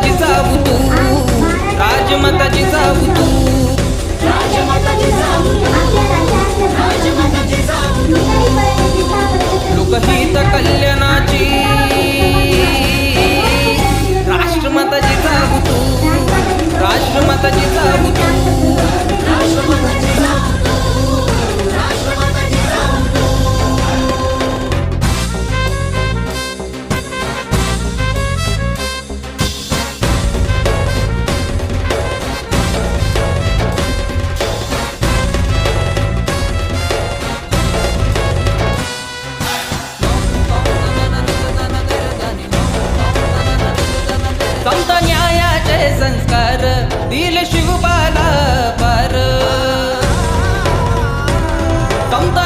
राजमाताची जाऊ तू. राजमाताची जाऊ तू. दिल शिवबाला पार. समत